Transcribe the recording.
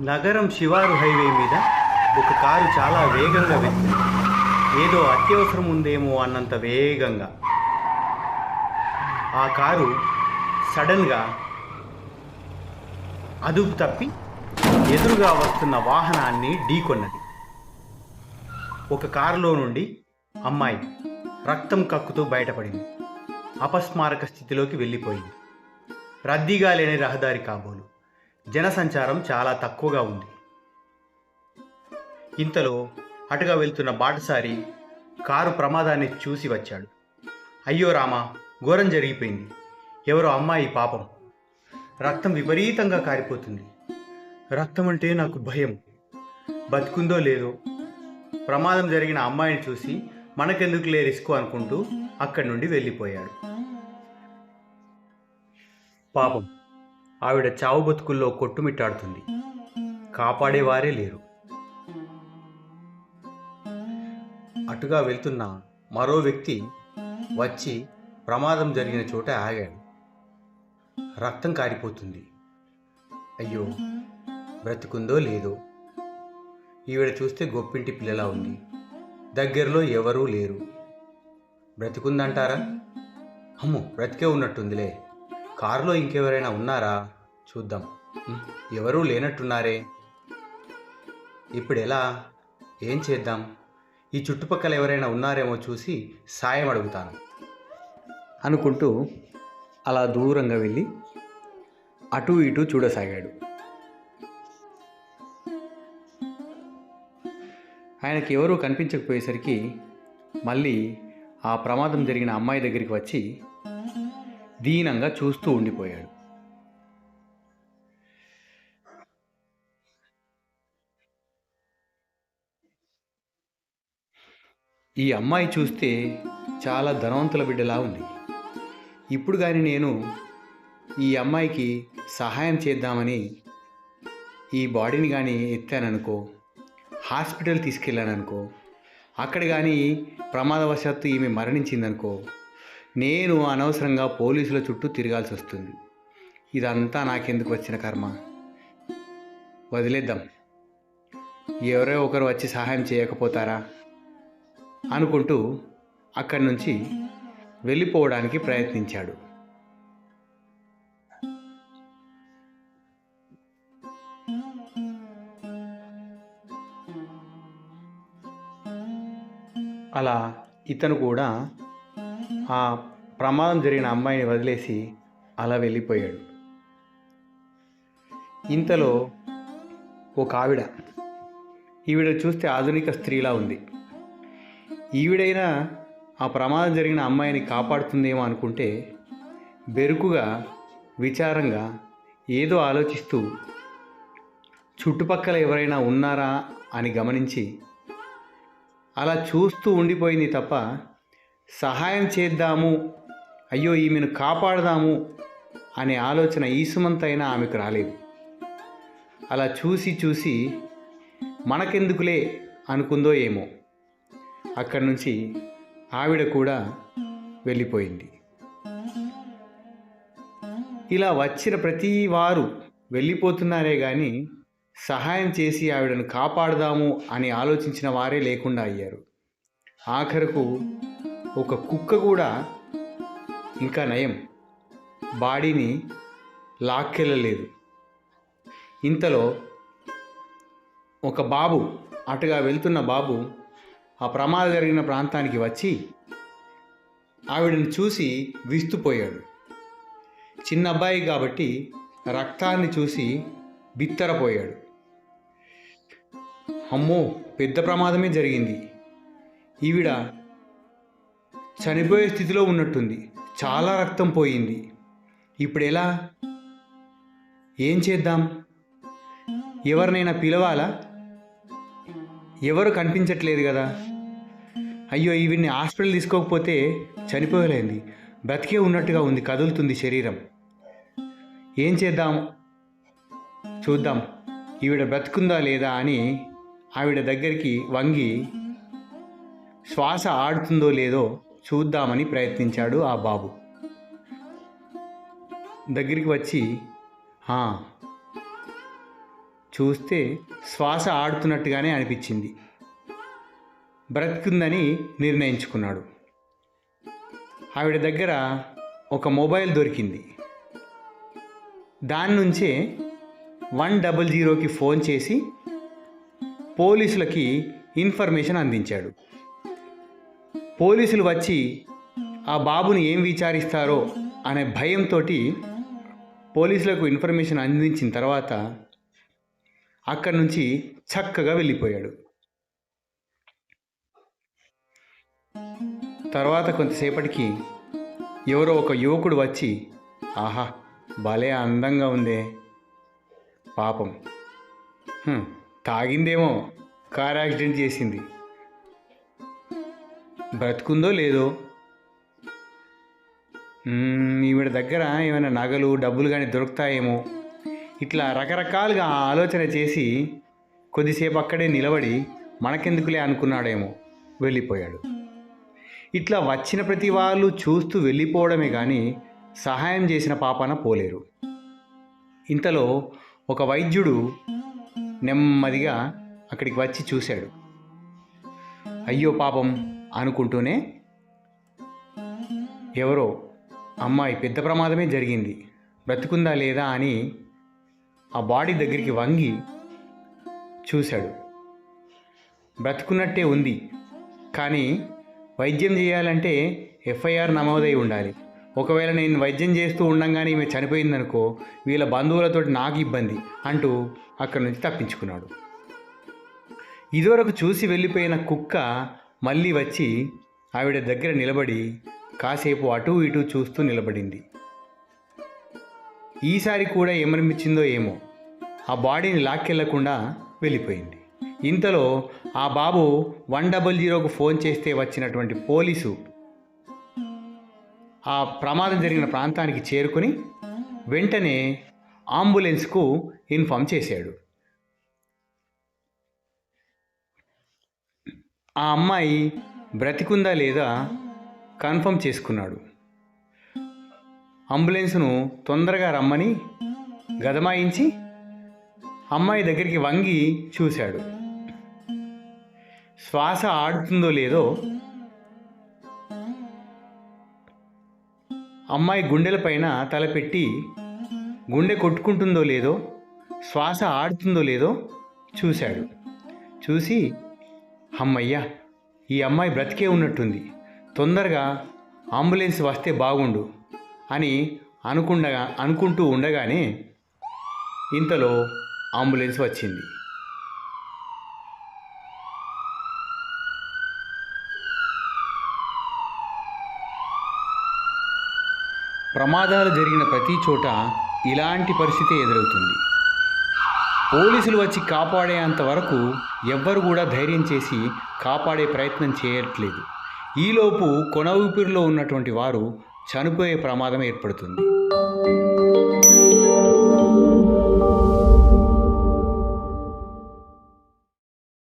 నగరం శివారు హైవే మీద ఒక కారు చాలా వేగంగా వెళ్తుంది ఏదో అత్యవసరం ఉందేమో అన్నంత వేగంగా. ఆ కారు సడన్గా అదుపు తప్పి ఎదురుగా వస్తున్న వాహనాన్ని ఢీకొన్నది. ఒక కారులో నుండి అమ్మాయి రక్తం కక్కుతూ బయటపడింది. అపస్మారక స్థితిలోకి వెళ్ళిపోయింది. రద్దీగా లేని రహదారి కాబోలు. జనసంచారం చాలా తక్కువగా ఉంది. ఇంతలో అటుగా వెళ్తున్న బాటసారి కారు ప్రమాదాన్ని చూసి వచ్చాడు. అయ్యో రామా ఘోరం జరిగిపోయింది. ఎవరో అమ్మాయి పాపం. రక్తం విపరీతంగా కారిపోతుంది. రక్తం అంటే నాకు భయం. బతుకుందో లేదో. ప్రమాదం జరిగిన అమ్మాయిని చూసి మనకెందుకులే రిస్క్ అనుకుంటూ అక్కడి నుండి వెళ్ళిపోయాడు. పాపం. ఆవిడ చావు బతుకుల్లో కొట్టుమిట్టాడుతుంది. కాపాడేవారే లేరు. అటుగా వెళ్తున్న మరో వ్యక్తి వచ్చి ప్రమాదం జరిగిన చోట ఆగాడు. రక్తం కారిపోతుంది. అయ్యో బ్రతుకుందో లేదో. ఈవిడ చూస్తే గొప్పింటి పిల్లలా ఉంది. దగ్గరలో ఎవరూ లేరు. బ్రతికుందంటారా? అమ్మో బ్రతికే ఉన్నట్టుందిలే. కారులో ఇంకెవరైనా ఉన్నారా? చూద్దాం. ఎవరూ లేనట్టున్నారే. ఇప్పుడు ఎలా ఏం చేద్దాం? ఈ చుట్టుపక్కల ఎవరైనా ఉన్నారేమో చూసి సాయం అడుగుతాను. అనుకుంటూ అలా దూరంగా వెళ్ళి అటు ఇటు చూడసాగాడు. ఆయనకి ఎవరూ కనిపించకపోయేసరికి మళ్ళీ ఆ ప్రమాదం జరిగిన అమ్మాయి దగ్గరికి వచ్చి దీనంగా చూస్తూ ఉండిపోయాడు. ఈ అమ్మాయి చూస్తే చాలా ధనవంతుల బిడ్డలా ఉంది. ఇప్పుడు కానీ నేను ఈ అమ్మాయికి సహాయం చేద్దామని ఈ బాడీని కానీ ఎత్తాననుకో హాస్పిటల్ తీసుకెళ్ళాననుకో అక్కడ కానీ ప్రమాదవశాత్తు ఈమె మరణించిందనుకో నేను అనవసరంగా పోలీసుల చుట్టూ తిరగాల్సి వస్తుంది. ఇదంతా నాకెందుకు వచ్చిన కర్మ? వదిలేద్దాం. ఎవరో ఒకరు వచ్చి సహాయం చేయకపోతారా? అనుకుంటూ అక్కడి నుంచి వెళ్ళిపోవడానికి ప్రయత్నించాడు. అలా ఇతను కూడా ఆ ప్రమాదం జరిగిన అమ్మాయిని వదిలేసి అలా వెళ్ళిపోయాడు. ఇంతలో ఒక ఆవిడ ఈవిడ చూస్తే ఆధునిక స్త్రీలా ఉంది. ఈవిడైనా ఆ ప్రమాదం జరిగిన అమ్మాయిని కాపాడుతుందేమో అనుకుంటే బెరుకుగా విచారంగా ఏదో ఆలోచిస్తూ చుట్టుపక్కల ఎవరైనా ఉన్నారా అని గమనించి అలా చూస్తూ ఉండిపోయింది తప్ప సహాయం చేద్దాము. అయ్యో ఈమెను కాపాడదాము అనే ఆలోచన ఈసుమంతైనా ఆమెకు రాలేదు. అలా చూసి చూసి మనకెందుకులే అనుకుందో ఏమో. అక్కడి నుంచి ఆవిడ కూడా వెళ్ళిపోయింది. ఇలా వచ్చిన ప్రతి వారు వెళ్ళిపోతున్నారే కానీ సహాయం చేసి ఆవిడను కాపాడదాము అని ఆలోచించిన వారే లేకుండా అయ్యారు. ఆఖరకు ఒక కుక్క కూడా ఇంకా నయం. బాడీని లాక్కెళ్ళలేదు. ఇంతలో ఒక బాబు అటుగా వెళ్తున్న బాబు ఆ ప్రమాదం జరిగిన ప్రాంతానికి వచ్చి ఆవిడని చూసి విస్తుపోయాడు. చిన్న అబ్బాయి కాబట్టి రక్తాన్ని చూసి బిత్తరపోయాడు. అమ్మో పెద్ద ప్రమాదమే జరిగింది. ఈవిడ చనిపోయే స్థితిలో ఉన్నట్టుంది. చాలా రక్తం పోయింది. ఇప్పుడు ఎలా? ఏం చేద్దాం? ఎవరినైనా పిలవాలా? ఎవరు కనిపించట్లేదు కదా? అయ్యో ఈవిడ్ని హాస్పిటల్ తీసుకోకపోతే చనిపోయలేంది బ్రతికే ఉన్నట్టుగా ఉంది కదులుతుంది శరీరం. ఏం చేద్దాం? చూద్దాం. ఈవిడ బ్రతుకుందా లేదా అని ఆవిడ దగ్గరికి వంగి శ్వాస ఆడుతుందో లేదో చూద్దామని ప్రయత్నించాడు ఆ బాబు. దగ్గరికి వచ్చి చూస్తే శ్వాస ఆడుతున్నట్టుగానే అనిపించింది. బ్రతికుందని నిర్ణయించుకున్నాడు. ఆవిడ దగ్గర ఒక మొబైల్ దొరికింది. దాని నుంచే వన్ డబల్ జీరోకి ఫోన్ చేసి పోలీసులకి ఇన్ఫర్మేషన్ అందించాడు. పోలీసులు వచ్చి ఆ బాబుని ఏం విచారిస్తారో అనే భయంతో పోలీసులకు ఇన్ఫర్మేషన్ అందించిన తర్వాత అక్కడి నుంచి చక్కగా వెళ్ళిపోయాడు. తర్వాత కొంతసేపటికి ఎవరో ఒక యువకుడు వచ్చి ఆహా భలే అందంగా ఉందే. పాపం. తాగిందేమో కార్ యాక్సిడెంట్ చేసింది. బ్రతుకుందో లేదో. ఈవిడ దగ్గర ఏమైనా నగలు డబ్బులు కానీ దొరుకుతాయేమో. ఇట్లా రకరకాలుగా ఆలోచన చేసి కొద్దిసేపు అక్కడే నిలబడి మనకెందుకులే అనుకున్నాడేమో వెళ్ళిపోయాడు. ఇట్లా వచ్చిన ప్రతి వాళ్ళు చూస్తూ వెళ్ళిపోవడమే కానీ సహాయం చేసిన పాపాన పోలేరు. ఇంతలో ఒక వైద్యుడు నెమ్మదిగా అక్కడికి వచ్చి చూశాడు. అయ్యో పాపం అనుకుంటూనే ఎవరో అమ్మాయి పెద్ద ప్రమాదమే జరిగింది బ్రతుకుందా లేదా అని ఆ బాడీ దగ్గరికి వంగి చూశాడు. బ్రతుకున్నట్టే ఉంది కానీ వైద్యం చేయాలంటే ఎఫ్ఐఆర్ నమోదై ఉండాలి. ఒకవేళ నేను వైద్యం చేస్తూ ఉండంగానే ఈమె చనిపోయిందనుకో వీళ్ళ బంధువులతో నాకు ఇబ్బంది అంటూ అక్కడి నుంచి తప్పించుకున్నాడు. ఇదివరకు చూసి వెళ్ళిపోయిన కుక్క మళ్ళీ వచ్చి ఆవిడ దగ్గర నిలబడి కాసేపు అటూ ఇటూ చూస్తూ నిలబడింది. ఈసారి కూడా ఏమనిపించిందో ఏమో ఆ బాడీని లాక్కెళ్ళకుండా వెళ్ళిపోయింది. ఇంతలో ఆ బాబు వన్ డబల్ జీరోకు ఫోన్ చేస్తే వచ్చినటువంటి పోలీసు ఆ ప్రమాదం జరిగిన ప్రాంతానికి చేరుకొని వెంటనే అంబులెన్స్కు ఇన్ఫామ్ చేశాడు. ఆ అమ్మాయి బ్రతికుందా లేదా కన్ఫర్మ్ చేసుకున్నాడు. అంబులెన్స్ను తొందరగా రమ్మని గదమాయించి అమ్మాయి దగ్గరికి వంగి చూశాడు. శ్వాస ఆడుతుందో లేదో అమ్మాయి గుండెలపైన తలపెట్టి గుండె కొట్టుకుంటుందో లేదో శ్వాస ఆడుతుందో లేదో చూశాడు. చూసి అమ్మయ్యా ఈ అమ్మాయి బ్రతికే ఉన్నట్టుంది. తొందరగా అంబులెన్స్ వస్తే బాగుండు అని అనుకుండగా అనుకుంటూ ఉండగానే ఇంతలో అంబులెన్స్ వచ్చింది. ప్రమాదాలు జరిగిన ప్రతి చోట ఇలాంటి పరిస్థితి ఎదురవుతుంది. పోలీసులు వచ్చి కాపాడేంత వరకు ఎవ్వరు కూడా ధైర్యం చేసి కాపాడే ప్రయత్నం చేయట్లేదు. ఈలోపు కొన ఊపిరిలో ఉన్నటువంటి వారు చనిపోయే ప్రమాదం ఏర్పడుతుంది.